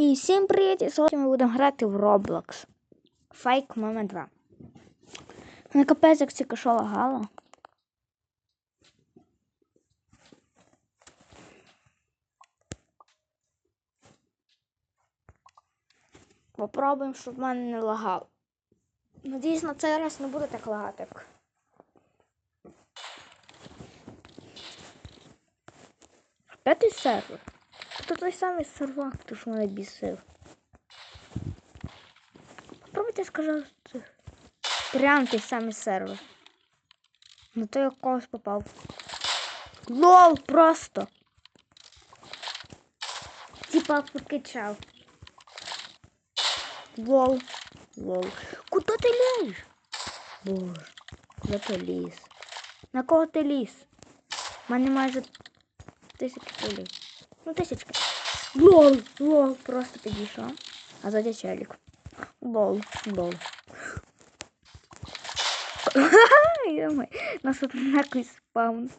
І всім привіт! І сьогодні ми будемо грати в Roblox. Fake Moment 2. Не капець, як тільки що лагало. Попробуємо, щоб в мене не лагало. Надіюсь, на цей раз не буде так лагати. П'ятий сервер. Це той самий сервак, то що мене бісив. Попробуйте сказати. Прям той самий сервер. Ну то я когось попав. Лол просто. Типа покачав. Лол. Лол. Куда ти лізеш? Боже, куди ти ліз? На кого ти ліз? У мене майже тисячі пулів. Ну, тисячки. Лол, лол, просто підійшов. А ззаді челік. Лол, лол. Йоми, нас тут якийсь спаун.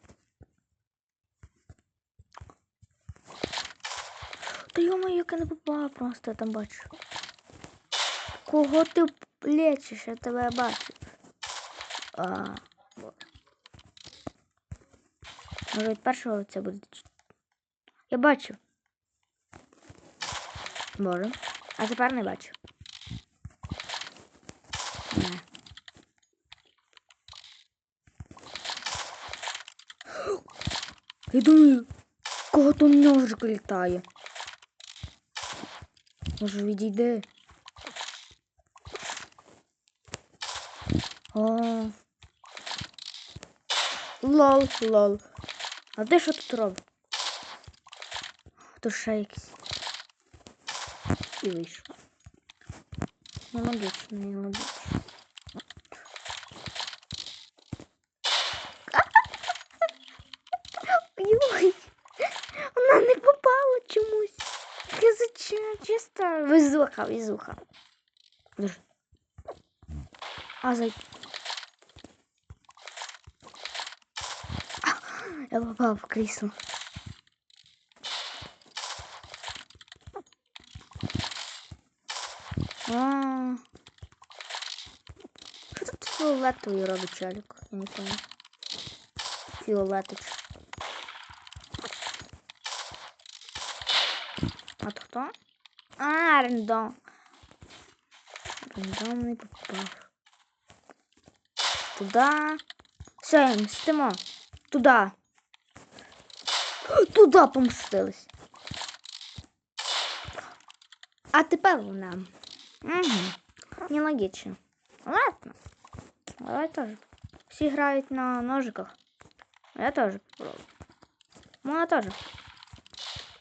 Та йома, як я не попала просто, я там бачу. Кого ти лечиш, я тебе бачу. А, боже. Може від першого це буде. Я бачу. Боже. А тепер не бачу. Не. Я думаю, кого то ножик літає. Може відійде. О. Лол, лол. А ти що тут робиш? То ще якийсь. І вийшов. Нелогічно, нелогічно. Ой, вона не попала чомусь. Я зачем? Чисто везуха, везуха. А зай. Я попал в крісло. фіолетовий робить челік? Я не пам'ятаю. Фіолетич. А то хто? А, рандом. Рандомний попав. Туда. Все, мстимо. Туда. Туда помстились. А тепер вона. Угу. Нелогічно. Ладно. Давай тоже. Всі грають на ножиках. Я тоже попробую. Мона тоже.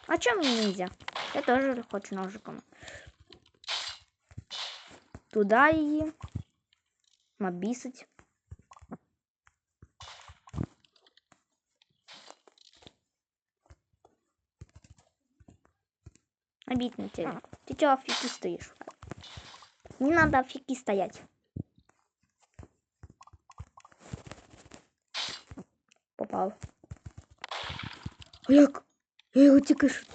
А чому мені нельзя? Я тоже хочу ножиком. Туда її. Набісить. Обидно на телек. Ты чего фики стоишь? Не надо фики стоять. Попал. А як? Я його тільки що...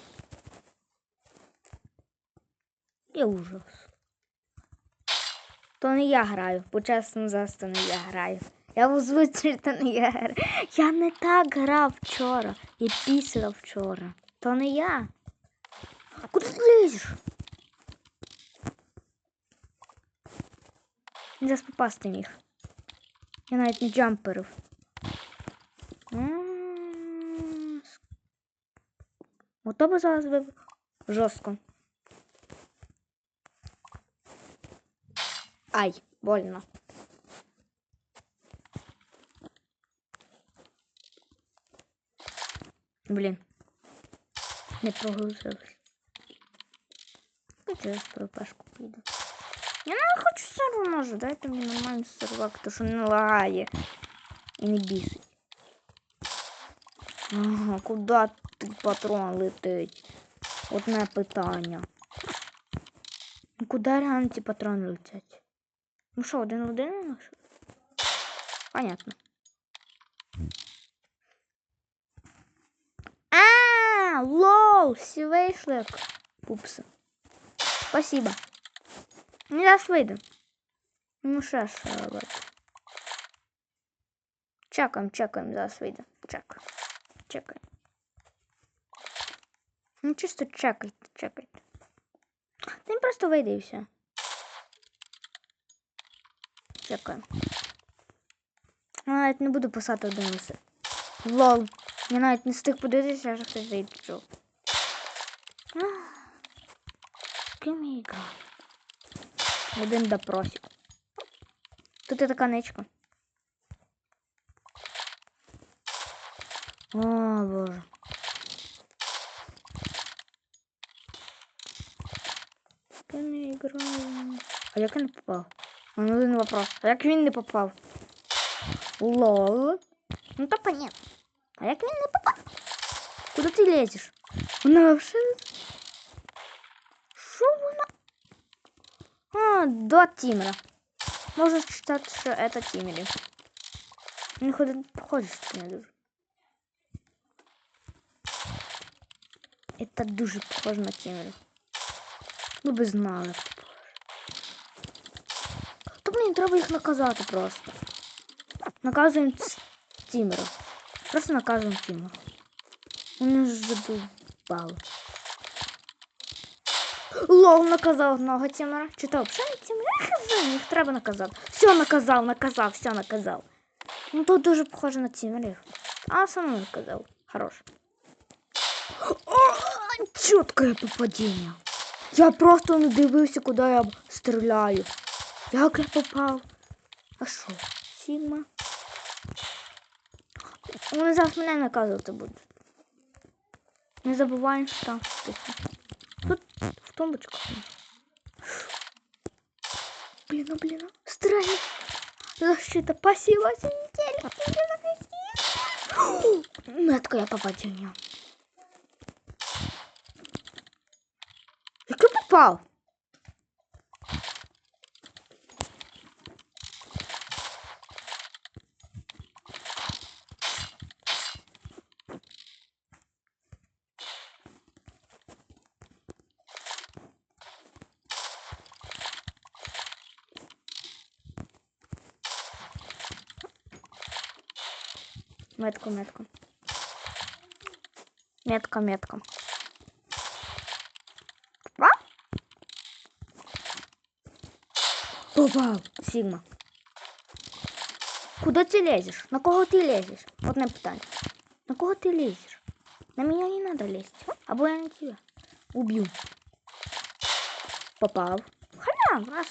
Я ужас. То не я граю, зараз то не я граю. Я озвучую, то не я граю. Я не так грав вчора. Я після вчора. То не я. Куди ти лізеш? Зараз попасти міг. Я навіть не джамперив. М, с- Ото би зараз би жорстко. Ай, больно. Блін. Не прогрузилось. Хочу я про пешку піду. Я не хочу сервер може. Дайте мені нормальний сервак, то що не лагає. І не бісить. Ага, куди ти патрон летить? Одне питання. Ну куди реально ці патрони летять? Ну що, один в один? у нас? Понятно. А, лол, всі вийшли. як Пупси. Спасибо. Ну, зараз вийду. Ну, ще що робити. Чекаємо, чекаємо, зараз вийде. Чек. Чекай. Ну, чисто чекайте, чекайте. Та він просто вийде і все. Чекаємо. Я навіть не буду писати один лише. Лол. Я навіть не встиг подивитися, що хтось зайшов. Ким ігра? Один допросик. Тут і така ничка. О, боже. Ким я граю? А як я попав? А ну один вопрос. А як він не попав? Лол. Ну то понятно. А як він не попав? Куди ти лезеш? Вона вообще... Що вона? А, до Тимера. Можно считать, что это Тимери. У них один похожий таки не дуже. Это дуже похоже на Тимери. Ви би знали, як це похоже. То блін, треба їх наказати просто. Наказуємо ц- Тімера. Просто наказуємо Тімера. Вони ж задовбали. Лол наказав одного Тімера. Чи то взагалі не Тімера? Я хз, їх треба наказати. Все наказав, наказав, все наказав. Ну тут дуже похоже на Тімерів. А сам наказав. Хорош. О, чітке попадіння. Я просто не дивився, куди я стріляю. Як я попав? А що? Сігма? Вони зараз мене наказувати будуть. Не забуваємо, що там тихо. Тут в тумбочку. Блин, ну блин, ну. Странно. Защита пассива синтель. Меткое попадение. Як Попав? Метку, метку. Метка, метка. Попав? Попав. Сигма. Куда ты лезешь? На кого ты лезешь? Вот на питание. На кого ты лезешь? На меня не надо лезть. Або я на тебя. Убью. Попав. Халяв, раз.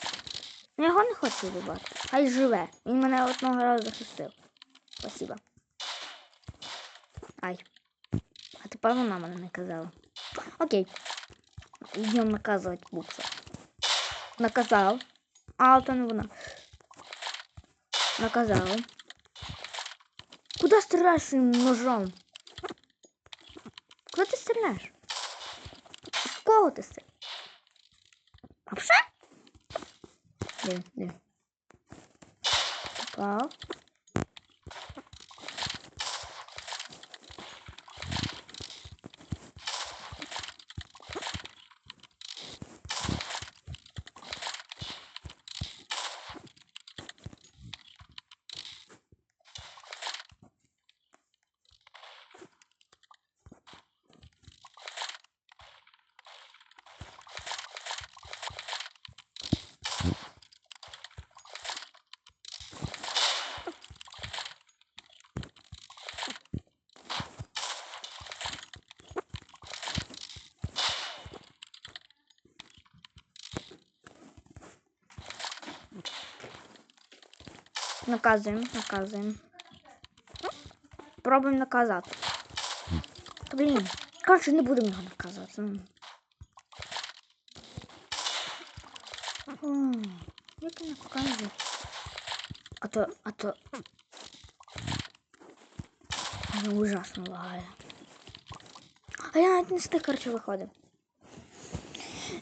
Я його не хочу вибати. Хай живе. Він мене одного разу захистив. Спасибо. Ай. А тепер вона мене не казала. Окей. Йдемо наказувати букса. Наказав. А, то не вона. Наказав. Куди стріляєш своїм ножом? Куди ти стріляєш? В кого ти стріляєш? А все? Де, де? Наказуємо, наказуємо. Пробуємо наказати. Блін, коротше, не будемо його наказувати. ну. М, Як я наказую? А то, а то... Воно ужасно лагає. А я навіть не з тих, коротше, виходив.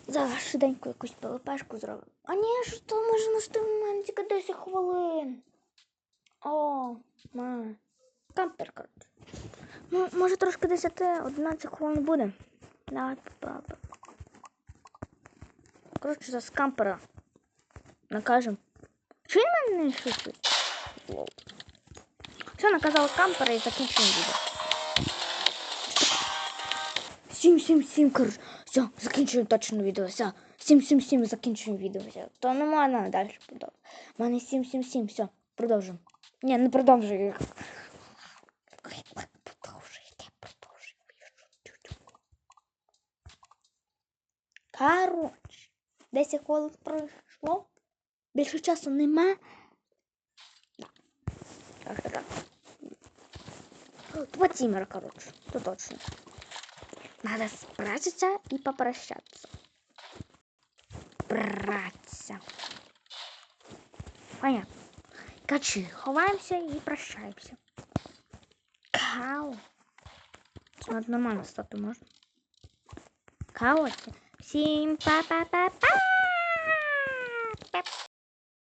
Зараз швиденько якусь ПВПшку зробимо. А ні, що то може на момент тільки 10 хвилин. О, ма. Кампер, коротше. Ну, може трошки 10, 11 хвилин буде. Давай попробуємо. За скампера накажем. Чи він мене не шутить? Лол. Все, наказала кампера і закінчуємо відео. 777, коротше. Все, закінчуємо точно відео. Все. 777 закінчуємо відео. Все. То не можна далі продовжувати. У мене 777, все, продовжуємо. Не. Продовжуйте, продовжуйте. Коротше, 10 хвилин пройшло. Більше часу нема. Так. Владимир, короче, то точно. Надо спрятаться и попрощаться. Браться. Понятно. Качи, ховаемся и прощаемся. Кау. Надо нормально стату можно. Кау. Всем па-па-па-па.